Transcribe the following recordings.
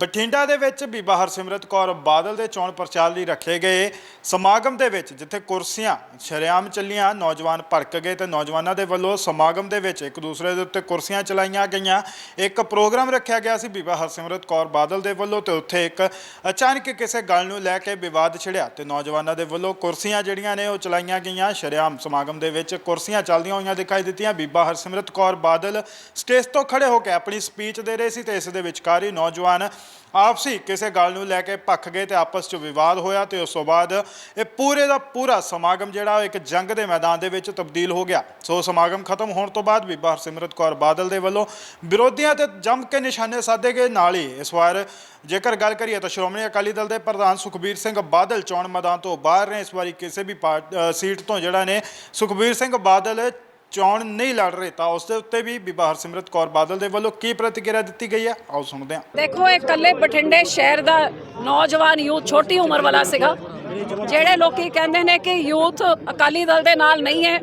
ਬਠਿੰਡਾ ਦੇ ਵਿੱਚ ਬੀਬਾ ਹਰਸਿਮਰਤ ਕੌਰ ਬਾਦਲ ਦੇ ਚੋਣ ਪ੍ਰਚਾਰ ਲਈ ਰੱਖੇ ਗਏ ਸਮਾਗਮ ਦੇ ਵਿੱਚ ਜਿੱਥੇ ਕੁਰਸੀਆਂ ਸ਼ਰੇਆਮ ਚੱਲੀਆਂ, ਨੌਜਵਾਨ ਭੜਕ ਗਏ ਤੇ ਨੌਜਵਾਨਾਂ ਦੇ ਵੱਲੋਂ ਸਮਾਗਮ ਦੇ ਵਿੱਚ ਇੱਕ ਦੂਸਰੇ ਦੇ ਉੱਤੇ ਕੁਰਸੀਆਂ ਚਲਾਈਆਂ ਗਈਆਂ। ਇੱਕ ਪ੍ਰੋਗਰਾਮ ਰੱਖਿਆ ਗਿਆ ਸੀ ਬੀਬਾ ਹਰਸਿਮਰਤ ਕੌਰ ਬਾਦਲ ਦੇ ਵੱਲੋਂ ਤੇ ਉੱਥੇ ਇੱਕ ਅਚਾਨਕ ਕਿਸੇ ਗੱਲ ਨੂੰ ਲੈ ਕੇ ਵਿਵਾਦ ਛਿੜਿਆ ਤੇ ਨੌਜਵਾਨਾਂ ਦੇ ਵੱਲੋਂ ਕੁਰਸੀਆਂ ਜਿਹੜੀਆਂ ਨੇ ਉਹ ਚਲਾਈਆਂ ਗਈਆਂ। ਸ਼ਰੇਆਮ ਸਮਾਗਮ ਦੇ ਵਿੱਚ ਕੁਰਸੀਆਂ ਚੱਲਦੀਆਂ ਹੋਈਆਂ ਦਿਖਾਈ ਦਿੱਤੀਆਂ। ਬੀਬਾ ਹਰਸਿਮਰਤ ਕੌਰ ਬਾਦਲ ਸਟੇਜ ਤੋਂ ਖੜੇ ਹੋ ਕੇ ਆਪਣੀ ਸਪੀਚ ਦੇ ਰਹੇ ਸੀ ਤੇ ਇਸ ਦੇ ਵਿਚਕਾਰ ਹੀ ਨੌਜਵਾਨ ਆਪਸੀ ਕਿਸੇ ਗੱਲ ਨੂੰ ਲੈ ਕੇ ਭੱਖ ਗਏ ਤੇ ਆਪਸ 'ਚ ਵਿਵਾਦ ਹੋਇਆ ਤੇ ਉਸ ਤੋਂ ਬਾਅਦ ਇਹ ਪੂਰੇ ਦਾ ਪੂਰਾ ਸਮਾਗਮ ਜਿਹੜਾ ਉਹ ਇੱਕ ਜੰਗ ਦੇ ਮੈਦਾਨ ਦੇ ਵਿੱਚ ਤਬਦੀਲ ਹੋ ਗਿਆ। ਸੋ ਸਮਾਗਮ ਖਤਮ ਹੋਣ ਤੋਂ ਬਾਅਦ ਬੀਬਾ ਹਰਸਿਮਰਤ ਕੌਰ ਬਾਦਲ ਦੇ ਵੱਲੋਂ ਵਿਰੋਧੀਆਂ ਤੇ ਜੰਮ ਕੇ ਨਿਸ਼ਾਨੇ ਸਾਧੇ ਗਏ। ਨਾਲ ਹੀ ਇਸ ਵਾਰ ਜੇਕਰ ਗੱਲ ਕਰੀਏ ਤਾਂ ਸ਼੍ਰੋਮਣੀ ਅਕਾਲੀ ਦਲ ਦੇ ਪ੍ਰਧਾਨ ਸੁਖਬੀਰ ਸਿੰਘ ਬਾਦਲ ਚੋਣ ਮੈਦਾਨ ਤੋਂ ਬਾਹਰ ਨੇ। ਇਸ ਵਾਰੀ ਕਿਸੇ ਵੀ ਪਾਰਟ- ਸੀਟ ਤੋਂ ਜਿਹੜਾ ਨੇ ਸੁਖਬੀਰ ਸਿੰਘ ਬਾਦਲ ਚੋਣ ਨਹੀਂ ਲੜ ਰਹੇ, ਤਾਂ ਉਸ ਦੇ ਉੱਤੇ ਵੀ ਬੀਬਾ ਹਰਸਿਮਰਤ ਕੌਰ ਬਾਦਲ ਦੇ ਵੱਲੋਂ ਕੀ ਪ੍ਰਤੀਕਿਰਿਆ ਦਿੱਤੀ ਗਈ ਹੈ? ਆਓ ਸੁਣਦੇ ਹਾਂ। ਦੇਖੋ, ਇਹ ਕੱਲੇ ਬਠਿੰਡੇ ਸ਼ਹਿਰ ਦਾ ਨੌਜਵਾਨ ਯੂਥ, ਛੋਟੀ ਉਮਰ ਵਾਲਾ ਸੀਗਾ, ਜਿਹੜੇ ਲੋਕੀ ਕਹਿੰਦੇ ਨੇ ਕਿ ਯੂਥ ਅਕਾਲੀ ਦਲ ਦੇ ਨਾਲ ਨਹੀਂ ਹੈ।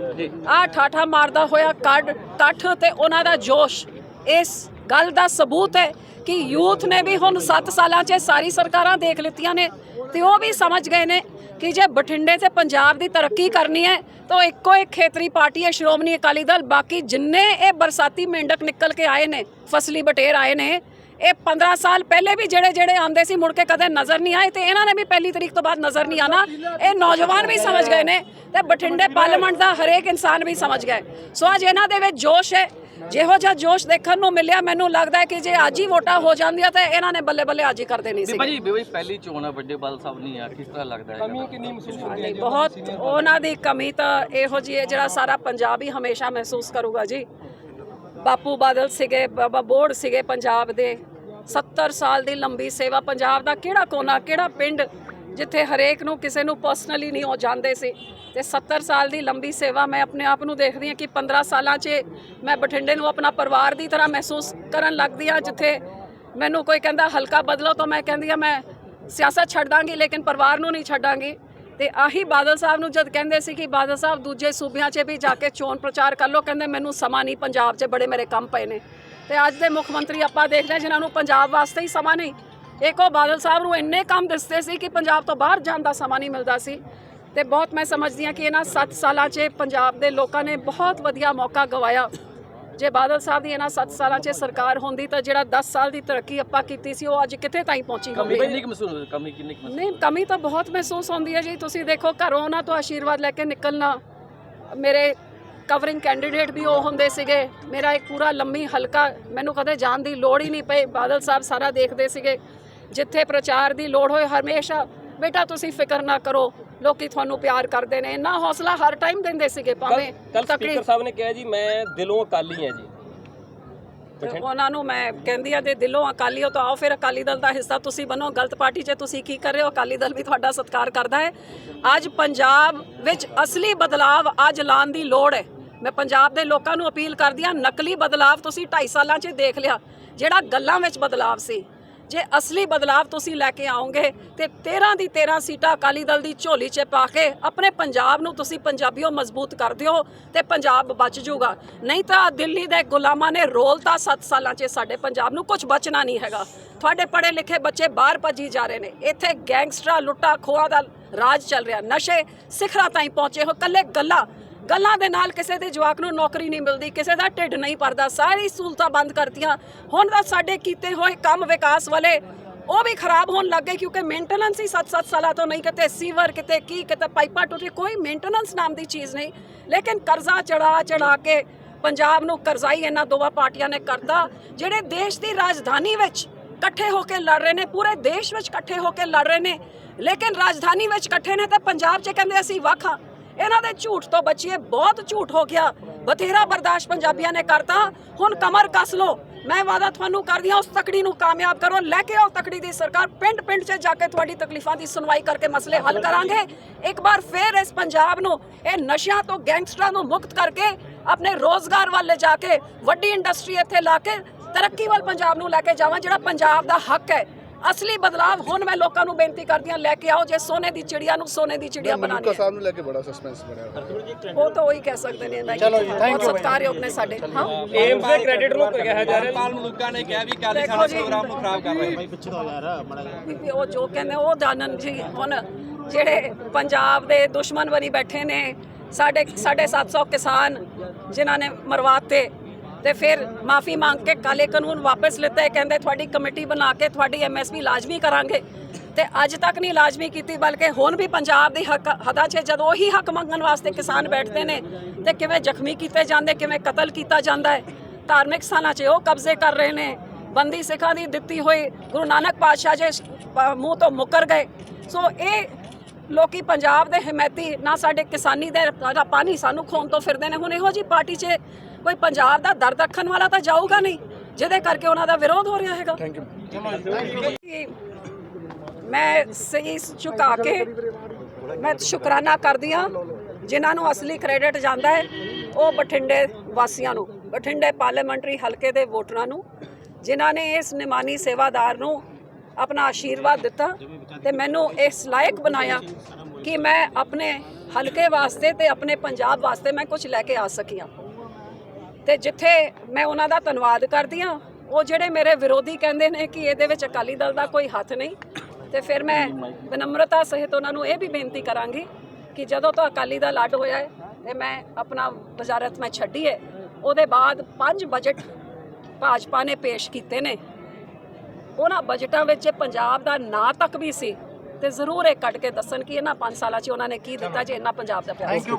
ਆ ਠਾਠਾ ਮਾਰਦਾ ਹੋਇਆ ਕੱਢ ਕੱਠ ਤੇ ਉਹਨਾਂ ਦਾ ਜੋਸ਼। ਇਸ ਗੱਲ ਦਾ ਸਬੂਤ ਹੈ ਕਿ ਯੂਥ ਨੇ ਵੀ ਹੁਣ 7 ਸਾਲਾਂ 'ਚ ਸਾਰੀ ਸਰਕਾਰਾਂ ਦੇਖ ਲਿੱਤੀਆਂ ਨੇ। ਤੇ ਉਹ ਵੀ ਸਮਝ ਗਏ ਨੇ ਕਿ ਜੇ ਬਠਿੰਡੇ ਤੇ ਪੰਜਾਬ ਦੀ ਤਰੱਕੀ ਕਰਨੀ ਹੈ ਤਾਂ ਇੱਕੋ ਇੱਕ ਖੇਤਰੀ ਪਾਰਟੀ ਹੈ ਸ਼੍ਰੋਮਣੀ ਅਕਾਲੀ ਦਲ। ਬਾਕੀ ਜਿੰਨੇ ਇਹ ਬਰਸਾਤੀ ਮੇਂਢਕ ਨਿਕਲ ਕੇ ਆਏ ਨੇ ਫਸਲੀ ਬਟੇਰ ਆਏ ਨੇ ਇਹ 15 ਸਾਲ ਪਹਿਲੇ ਵੀ ਜਿਹੜੇ ਜਿਹੜੇ ਆਂਦੇ ਸੀ ਮੁੜ ਕੇ ਕਦੇ ਨਜ਼ਰ ਨਹੀਂ ਆਏ ਤੇ ਇਹਨਾਂ ਨੇ ਵੀ ਪਹਿਲੀ ਤਰੀਕ ਤੋਂ ਬਾਅਦ ਨਜ਼ਰ ਨਹੀਂ ਆਣਾ ਇਹ ਨੌਜਵਾਨ ਵੀ ਸਮਝ ਗਏ ਨੇ ਤੇ ਬਠਿੰਡੇ ਪਾਰਲੀਮੈਂਟ ਦਾ ਹਰੇਕ ਇਨਸਾਨ ਵੀ ਸਮਝ ਗਏ ਸੋ ਅੱਜ ਇਹਨਾਂ ਦੇ ਵਿੱਚ ਜੋਸ਼ ਹੈ ਜਿਹੋ ਜਿਹਾ ਜੋਸ਼ ਦੇਖਣ ਨੂੰ ਮਿਲਿਆ ਮੈਨੂੰ ਲੱਗਦਾ ਹੈ ਕਿ ਜੇ ਅੱਜ ਹੀ ਵੋਟਾਂ ਹੋ ਜਾਂਦੀਆਂ ਤੇ ਇਹਨਾਂ ਨੇ ਬੱਲੇ ਬੱਲੇ ਅੱਜ ਹੀ ਕਰ ਦੇਣੀ ਸੀ ਬੀਬਾ ਜੀ ਬੀਬਾ ਜੀ ਪਹਿਲੀ ਚੋਣ ਆ ਵੱਡੇ ਬਾਲ ਸਾਹਿਬ ਨਹੀਂ ਆ ਕਿਸ ਤਰ੍ਹਾਂ ਲੱਗਦਾ ਹੈ ਕਮੀ ਕਿੰਨੀ ਮਹਿਸੂਸ ਹੁੰਦੀ ਹੈ ਬਹੁਤ ਉਹਨਾਂ ਦੀ ਕਮੀ ਤਾਂ ਇਹੋ ਜਿਹੀ ਹੈ ਜਿਹੜਾ ਸਾਰਾ ਪੰਜਾਬ ਹੀ ਹਮੇਸ਼ਾ ਮਹਿਸੂਸ ਕਰੂਗਾ ਜੀ। ਬਾਪੂ ਬਾਦਲ ਸੀਗੇ ਬਾਬਾ ਬੋੜ ਸੀਗੇ ਪੰਜਾਬ ਦੇ। 70 ਸਾਲ ਦੀ ਲੰਬੀ ਸੇਵਾ ਪੰਜਾਬ ਦਾ ਕਿਹੜਾ ਕੋਨਾ ਕਿਹੜਾ ਪਿੰਡ ਜਿੱਥੇ ਹਰੇਕ ਨੂੰ ਕਿਸੇ ਨੂੰ ਪਰਸਨਲੀ ਨਹੀਂ ਉਹ ਜਾਂਦੇ ਸੀ। ਤੇ 70 ਸਾਲ ਦੀ ਲੰਬੀ ਸੇਵਾ ਮੈਂ ਆਪਣੇ ਆਪ ਨੂੰ ਦੇਖਦੀ ਹਾਂ ਕਿ 15 ਸਾਲਾਂ 'ਚ ਮੈਂ ਬਠਿੰਡੇ ਨੂੰ ਆਪਣਾ ਪਰਿਵਾਰ ਦੀ ਤਰ੍ਹਾਂ ਮਹਿਸੂਸ ਕਰਨ ਲੱਗਦੀ ਹਾਂ, ਜਿੱਥੇ ਮੈਨੂੰ ਕੋਈ ਕਹਿੰਦਾ ਹਲਕਾ ਬਦਲੋ ਤਾਂ ਮੈਂ ਕਹਿੰਦੀ ਆ ਮੈਂ ਸਿਆਸਤ ਛੱਡ ਦਾਂਗੀ, ਲੇਕਿਨ ਪਰਿਵਾਰ ਨੂੰ ਨਹੀਂ ਛੱਡਾਂਗੀ। ਤੇ ਆਹੀ ਬਾਦਲ ਸਾਹਿਬ ਨੂੰ ਜਦ ਕਹਿੰਦੇ ਸੀ ਕਿ ਬਾਦਲ ਸਾਹਿਬ ਦੂਜੇ ਸੂਬਿਆਂ 'ਚ ਵੀ ਜਾ ਕੇ ਚੋਣ ਪ੍ਰਚਾਰ ਕਰ ਲਓ, ਕਹਿੰਦੇ ਮੈਨੂੰ ਸਮਾਂ ਨਹੀਂ, ਪੰਜਾਬ 'ਚ ਬੜੇ ਮੇਰੇ ਕੰਮ ਪਏ ਨੇ। ਤੇ ਅੱਜ ਦੇ ਮੁੱਖ ਮੰਤਰੀ ਆਪਾਂ ਦੇਖ ਰਹੇ ਜਿਨ੍ਹਾਂ ਨੂੰ ਪੰਜਾਬ ਵਾਸਤੇ ਹੀ ਸਮਾਂ ਨਹੀਂ ਇੱਕੋ ਬਾਦਲ ਸਾਹਿਬ ਨੂੰ ਇੰਨੇ ਕੰਮ ਦਿਸਦੇ ਸੀ ਕਿ ਪੰਜਾਬ ਤੋਂ ਬਾਹਰ ਜਾਣ ਦਾ ਸਮਾਂ ਨਹੀਂ ਮਿਲਦਾ ਸੀ। ਤੇ ਬਹੁਤ ਮੈਂ ਸਮਝਦੀ ਹਾਂ ਕਿ ਇਹਨਾਂ 7 ਸਾਲਾਂ 'ਚ ਪੰਜਾਬ ਦੇ ਲੋਕਾਂ ਨੇ ਬਹੁਤ ਵਧੀਆ ਮੌਕਾ ਗਵਾਇਆ। ਜੇ ਬਾਦਲ ਸਾਹਿਬ ਦੀ ਇਹਨਾਂ 7 ਸਾਲਾਂ 'ਚ ਸਰਕਾਰ ਹੁੰਦੀ ਤਾਂ ਜਿਹੜਾ 10 ਸਾਲ ਦੀ ਤਰੱਕੀ ਆਪਾਂ ਕੀਤੀ ਸੀ ਉਹ ਅੱਜ ਕਿੱਥੇ ਤਾਈਂ ਪਹੁੰਚੀ ਕਮੀ ਹੁੰਦੀ ਕਿੰਨੀ ਕੁ ਮਹਿਸੂਸ ਕਮੀ ਕਿੰਨੀ ਕੁ ਮਹਿਸੂਸ ਨਹੀਂ ਕਮੀ ਤਾਂ ਬਹੁਤ ਮਹਿਸੂਸ ਹੁੰਦੀ ਹੈ ਜੀ। ਤੁਸੀਂ ਦੇਖੋ ਘਰੋਂ ਉਹਨਾਂ ਤੋਂ ਆਸ਼ੀਰਵਾਦ ਲੈ ਕੇ ਨਿਕਲਣਾ। ਮੇਰੇ ਕਵਰਿੰਗ ਕੈਂਡੀਡੇਟ ਵੀ ਉਹ ਹੁੰਦੇ ਸੀਗੇ। ਮੇਰਾ ਇੱਕ ਪੂਰਾ ਲੰਮੀ ਹਲਕਾ ਮੈਨੂੰ ਕਦੇ ਜਾਣ ਦੀ ਲੋੜ ਹੀ ਨਹੀਂ ਪਈ। ਬਾਦਲ ਸਾਹਿਬ ਸਾਰਾ ਦੇਖਦੇ ਸੀਗੇ। ਜਿੱਥੇ ਪ੍ਰਚਾਰ ਦੀ ਲੋੜ ਹੋਏ ਹਮੇਸ਼ਾ ਬੇਟਾ ਤੁਸੀਂ ਫਿਕਰ ਨਾ ਕਰੋ। ਲੋਕੀ ਤੁਹਾਨੂੰ ਪਿਆਰ ਕਰਦੇ ਨੇ। ਇੰਨਾ ਹੌਸਲਾ ਹਰ ਟਾਈਮ ਦਿੰਦੇ ਸੀਗੇ ਭਾਵੇਂ ਕੱਲ ਸਪੀਕਰ ਸਾਹਿਬ ਨੇ ਕਿਹਾ ਜੀ ਮੈਂ ਦਿਲੋਂ ਅਕਾਲੀ ਹਾਂ ਜੀ। ਉਹਨਾਂ ਨੂੰ ਮੈਂ ਕਹਿੰਦੀ ਆ ਜੇ ਦਿਲੋਂ ਅਕਾਲੀ ਹੋ ਤਾਂ ਆਓ ਫਿਰ ਅਕਾਲੀ ਦਲ ਦਾ ਹਿੱਸਾ ਤੁਸੀਂ ਬਣੋ। ਗਲਤ ਪਾਰਟੀ 'ਚ ਤੁਸੀਂ ਕੀ ਕਰ ਰਹੇ ਹੋ? ਅਕਾਲੀ ਦਲ ਵੀ ਤੁਹਾਡਾ ਸਤਿਕਾਰ ਕਰਦਾ ਹੈ। ਅੱਜ ਪੰਜਾਬ ਵਿੱਚ ਅਸਲੀ ਬਦਲਾਵ ਅੱਜ ਲਾਉਣ ਦੀ ਲੋੜ ਹੈ। ਮੈਂ ਪੰਜਾਬ ਦੇ ਲੋਕਾਂ ਨੂੰ ਅਪੀਲ ਕਰਦੀ ਹਾਂ, ਨਕਲੀ ਬਦਲਾਵ ਤੁਸੀਂ 2.5 ਸਾਲਾਂ 'ਚ ਦੇਖ ਲਿਆ। ਜਿਹੜਾ ਗੱਲਾਂ ਵਿੱਚ ਬਦਲਾਵ ਸੀ, ਜੇ ਅਸਲੀ ਬਦਲਾਵ ਤੁਸੀਂ ਲੈ ਕੇ ਆਉਂਗੇ ਤੇ 13 ਦੀ 13 ਸੀਟਾਂ ਅਕਾਲੀ ਦਲ ਦੀ ਝੋਲੀ 'ਚ ਪਾ ਕੇ ਆਪਣੇ ਪੰਜਾਬ ਨੂੰ ਤੁਸੀਂ ਪੰਜਾਬੀਓ ਮਜ਼ਬੂਤ ਕਰ ਦਿਓ ਤੇ ਪੰਜਾਬ ਬਚ ਜਾਊਗਾ। ਨਹੀਂ ਤਾਂ ਦਿੱਲੀ ਦੇ ਗੁਲਾਮਾਂ ਨੇ ਰੋਲਤਾ 7 ਸਾਲਾਂ 'ਚ ਸਾਡੇ ਪੰਜਾਬ ਨੂੰ ਕੁਝ ਬਚਣਾ ਨਹੀਂ ਹੈਗਾ। ਤੁਹਾਡੇ ਪੜ੍ਹੇ ਲਿਖੇ ਬੱਚੇ ਬਾਹਰ ਭੱਜੀ ਜਾ ਰਹੇ ਨੇ। ਇੱਥੇ ਗੈਂਗਸਟਰਾਂ ਲੁੱਟਾ ਖੋਹਾਂ ਦਾ ਰਾਜ ਚੱਲ ਰਿਹਾ। ਨਸ਼ੇ ਸਿਖਰਾਂ ਤਾਈਂ ਪਹੁੰਚੇ ਹੋ ਕੱਲੇ ਗੱਲਾਂ ਗੱਲਾਂ ਦੇ ਨਾਲ ਕਿਸੇ ਦੇ ਜਵਾਕ ਨੂੰ ਨੌਕਰੀ ਨਹੀਂ ਮਿਲਦੀ, ਕਿਸੇ ਦਾ ਢਿੱਡ ਨਹੀਂ ਭਰਦਾ, ਸਾਰੀ ਸਹੂਲਤਾਂ ਬੰਦ ਕਰਤੀਆਂ। ਹੁਣ ਤਾਂ ਸਾਡੇ ਕੀਤੇ ਹੋਏ ਕੰਮ ਵਿਕਾਸ ਵਾਲੇ ਉਹ ਵੀ ਖਰਾਬ ਹੋਣ ਲੱਗ ਗਏ ਕਿਉਂਕਿ ਮੇਨਟੇਨੈਂਸ ਹੀ 7-7 ਸਾਲਾਂ ਤੋਂ ਨਹੀਂ, ਕਿਤੇ ਸੀਵਰ, ਕਿਤੇ ਕੀ, ਕਿਤੇ ਪਾਈਪਾਂ ਟੁੱਟੀ ਕੋਈ ਮੇਨਟੇਨੈਂਸ ਨਾਮ ਦੀ ਚੀਜ਼ ਨਹੀਂ। ਲੇਕਿਨ ਕਰਜ਼ਾ ਚੜਾ ਚੜਾ ਕੇ ਪੰਜਾਬ ਨੂੰ ਕਰਜ਼ਾਈ ਇਹਨਾਂ ਦੋਵਾਂ ਪਾਰਟੀਆਂ ਨੇ ਕਰਤਾ, ਜਿਹੜੇ ਦੇਸ਼ ਦੀ ਰਾਜਧਾਨੀ ਵਿੱਚ ਇਕੱਠੇ ਹੋ ਕੇ ਲੜ ਰਹੇ ਨੇ, ਪੂਰੇ ਦੇਸ਼ ਵਿੱਚ ਇਕੱਠੇ ਹੋ ਕੇ ਲੜ ਰਹੇ ਨੇ, ਲੇਕਿਨ ਰਾਜਧਾਨੀ ਵਿੱਚ ਇਕੱਠੇ ਨੇ ਤਾਂ ਪੰਜਾਬ 'ਚ ਕਹਿੰਦੇ ਅਸੀਂ ਵੱਖ ਹਾਂ। ਇਹਨਾਂ ਦੇ ਝੂਠ ਤੋਂ ਬਚੀਏ, ਬਹੁਤ ਝੂਠ ਹੋ ਗਿਆ। ਬਥੇਰਾ ਬਰਦਾਸ਼ਤ ਪੰਜਾਬੀਆਂ ਨੇ ਕਰਤਾ। ਹੁਣ ਕਮਰ ਕੱਸ ਲੋ ਮੈਂ ਵਾਦਾ ਤੁਹਾਨੂੰ ਕਰਦੀ ਹਾਂ, ਉਸ ਤਕੜੀ ਨੂੰ ਕਾਮਯਾਬ ਕਰੋ। ਲੈ ਕੇ ਆਓ ਤਕੜੀ ਦੀ ਸਰਕਾਰ। ਪਿੰਡ ਪਿੰਡ 'ਚ ਜਾ ਕੇ ਤੁਹਾਡੀ ਤਕਲੀਫਾਂ ਦੀ ਸੁਣਵਾਈ ਕਰਕੇ ਮਸਲੇ ਹੱਲ ਕਰਾਂਗੇ। ਇੱਕ ਵਾਰ ਫੇਰ ਇਸ ਪੰਜਾਬ ਨੂੰ, ਇਹ ਨਸ਼ਿਆਂ ਤੋਂ, ਗੈਂਗਸਟਰਾਂ ਨੂੰ ਮੁਕਤ ਕਰਕੇ ਆਪਣੇ ਰੋਜ਼ਗਾਰ ਵੱਲ ਲੈ ਜਾ ਕੇ, ਵੱਡੀ ਇੰਡਸਟਰੀ ਇੱਥੇ ਲਾ ਕੇ, ਤਰੱਕੀ ਵੱਲ ਪੰਜਾਬ ਨੂੰ ਲੈ ਕੇ ਜਾਵਾਂ, ਜਿਹੜਾ ਪੰਜਾਬ ਦਾ ਹੱਕ ਹੈ। ਅਸਲੀ ਬਦਲਾਵ ਹੁਣ ਮੈਂ ਲੋਕਾਂ ਨੂੰ ਬੇਨਤੀ ਕਰਦੀ ਹਾਂ ਲੈ ਕੇ ਆਓ ਜੇ ਸੋਨੇ ਦੀ ਚਿੜੀਆ ਨੂੰ ਸੋਨੇ ਦੀ ਚਿੜੀਆ ਬਣਾਣੀ ਹੈ ਸਾਹਿਬ ਨੂੰ ਲੈ ਕੇ ਬੜਾ ਸਸਪੈਂਸ ਬਣਿਆ ਉਹ ਤਾਂ ਉਹੀ ਕਹਿ ਸਕਦੇ ਨੇ ਮੈਂ ਚਲੋ ਜੀ ਥੈਂਕ ਯੂ ਸਤਿਕਾਰਯੋਗ ਨੇ ਸਾਡੇ। ਹਾਂ। ਏਮਸ ਦੇ ਕ੍ਰੈਡਿਟ ਨੂੰ ਕਿਹਾ ਜਾ ਰਿਹਾ। ਪਾਲ ਮਲੂਕਾ ਨੇ ਕਿਹਾ ਵੀ ਕਾਲੀ ਸਾਡਾ। ਪ੍ਰੋਗਰਾਮ ਨੂੰ ਖਰਾਬ ਕਰ ਰਹੇ ਵੀ ਉਹ ਜੋ ਕਹਿੰਦੇ ਉਹ ਜਾਣਨ ਜੀ ਹੁਣ ਜਿਹੜੇ ਪੰਜਾਬ ਦੇ ਦੁਸ਼ਮਣ ਬਣੀ ਬੈਠੇ ਨੇ ਸਾਡੇ ਸਾਡੇ 700 ਕਿਸਾਨ ਜਿਨ੍ਹਾਂ ਨੇ ਮਰਵਾਤੇ ਤੇ ਫਿਰ ਮਾਫੀ ਮੰਗ ਕੇ ਕਾਲੇ ਕਾਨੂੰਨ ਵਾਪਸ ਲਿੱਤੇ। ਕਹਿੰਦੇ ਤੁਹਾਡੀ ਕਮੇਟੀ ਬਣਾ ਕੇ ਤੁਹਾਡੀ ਐਮਐਸਪੀ ਲਾਜ਼ਮੀ ਕਰਾਂਗੇ। ਤੇ ਅੱਜ ਤੱਕ ਨਹੀਂ ਲਾਜ਼ਮੀ ਕੀਤੀ, ਬਲਕਿ ਹੁਣ ਵੀ ਪੰਜਾਬ ਦੀ ਹੱਕ ਹਦਾ 'ਚ ਜਦੋਂ ਉਹੀ ਹੱਕ ਮੰਗਣ ਵਾਸਤੇ ਕਿਸਾਨ ਬੈਠਦੇ ਨੇ, ਤੇ ਕਿਵੇਂ ਜ਼ਖਮੀ ਕੀਤੇ ਜਾਂਦੇ, ਕਿਵੇਂ ਕਤਲ ਕੀਤਾ ਜਾਂਦਾ ਹੈ। ਧਾਰਮਿਕ ਸਥਾਨਾਂ 'ਚ ਉਹ ਕਬਜ਼ੇ ਕਰ ਰਹੇ ਨੇ। ਬੰਦੀ ਸਿੱਖਾਂ ਦੀ ਦਿੱਤੀ ਹੋਈ ਗੁਰੂ ਨਾਨਕ ਪਾਤਸ਼ਾਹ ਜੇ ਮੂੰਹ ਤੋਂ ਮੁੱਕਰ ਗਏ। ਸੋ ਇਹ ਲੋਕੀ ਪੰਜਾਬ ਦੇ ਹਮਾਇਤੀ ਨਾ ਸਾਡੇ ਕਿਸਾਨੀ ਦੇ ਦਾ ਪਾਣੀ ਸਾਨੂੰ ਖੋਣ ਤੋਂ ਫਿਰਦੇ ਨੇ। ਹੁਣ ਇਹੋ ਜੀ ਪਾਰਟੀ 'ਚ ਕੋਈ ਪੰਜਾਬ ਦਾ ਦਰਦ ਰੱਖਣ ਵਾਲਾ ਤਾਂ ਜਾਊਗਾ ਨਹੀਂ ਜਿਹਦੇ ਕਰਕੇ ਉਹਨਾਂ ਦਾ ਵਿਰੋਧ ਹੋ ਰਿਹਾ ਹੈਗਾ। ਥੈਂਕ ਯੂ ਕਿ ਮੈਂ ਸਹੀ ਝੁਕਾ ਕੇ ਮੈਂ ਸ਼ੁਕਰਾਨਾ ਕਰਦੀ ਹਾਂ ਜਿਨ੍ਹਾਂ ਨੂੰ ਅਸਲੀ ਕ੍ਰੈਡਿਟ ਜਾਂਦਾ ਹੈ ਉਹ ਬਠਿੰਡੇ ਵਾਸੀਆਂ ਨੂੰ ਬਠਿੰਡੇ ਪਾਰਲੀਮੈਂਟਰੀ ਹਲਕੇ ਦੇ ਵੋਟਰਾਂ ਨੂੰ ਜਿਨ੍ਹਾਂ ਨੇ ਇਸ ਨਿਮਾਨੀ ਸੇਵਾਦਾਰ ਨੂੰ ਆਪਣਾ ਆਸ਼ੀਰਵਾਦ ਦਿੱਤਾ ਤੇ ਮੈਨੂੰ ਇਸ ਲਾਇਕ ਬਣਾਇਆ ਕਿ ਮੈਂ ਆਪਣੇ ਹਲਕੇ ਵਾਸਤੇ ਤੇ ਆਪਣੇ ਪੰਜਾਬ ਵਾਸਤੇ ਮੈਂ ਕੁਝ ਲੈ ਕੇ ਆ ਸਕੀ ਹਾਂ। ਤੇ ਜਿੱਥੇ ਮੈਂ ਉਹਨਾਂ ਦਾ ਧੰਨਵਾਦ ਕਰਦੀ ਹਾਂ, ਉਹ ਜਿਹੜੇ ਮੇਰੇ ਵਿਰੋਧੀ ਕਹਿੰਦੇ ਨੇ ਕਿ ਇਹਦੇ ਵਿੱਚ ਅਕਾਲੀ ਦਲ ਦਾ ਕੋਈ ਹੱਥ ਨਹੀਂ, ਤੇ ਫਿਰ ਮੈਂ ਵਿਨਮਰਤਾ ਸਹਿਤ ਉਹਨਾਂ ਨੂੰ ਇਹ ਵੀ ਬੇਨਤੀ ਕਰਾਂਗੀ ਕਿ ਜਦੋਂ ਤੋਂ ਅਕਾਲੀ ਦਲ ਅੱਡ ਹੋਇਆ ਹੈ ਤੇ ਮੈਂ ਆਪਣਾ ਵਜ਼ਾਰਤ ਮੈਂ ਛੱਡੀ ਹੈ, ਉਹਦੇ ਬਾਅਦ ਪੰਜ ਬਜਟ ਭਾਜਪਾ ਨੇ ਪੇਸ਼ ਕੀਤੇ ਨੇ। ਉਹਨਾਂ ਬਜਟਾਂ ਵਿੱਚ ਪੰਜਾਬ ਦਾ ਨਾਂ ਤੱਕ ਵੀ ਸੀ। ਤੇ ਜ਼ਰੂਰ ਇਹ ਕੱਢ ਕੇ ਦੱਸਣ ਕਿ ਇਹਨਾਂ 5 ਸਾਲਾਂ 'ਚ ਉਹਨਾਂ ਨੇ ਕੀ ਦਿੱਤਾ ਜੇ ਇੰਨਾ ਪੰਜਾਬ ਦਾ ਪਿਆਰ ਸੀ।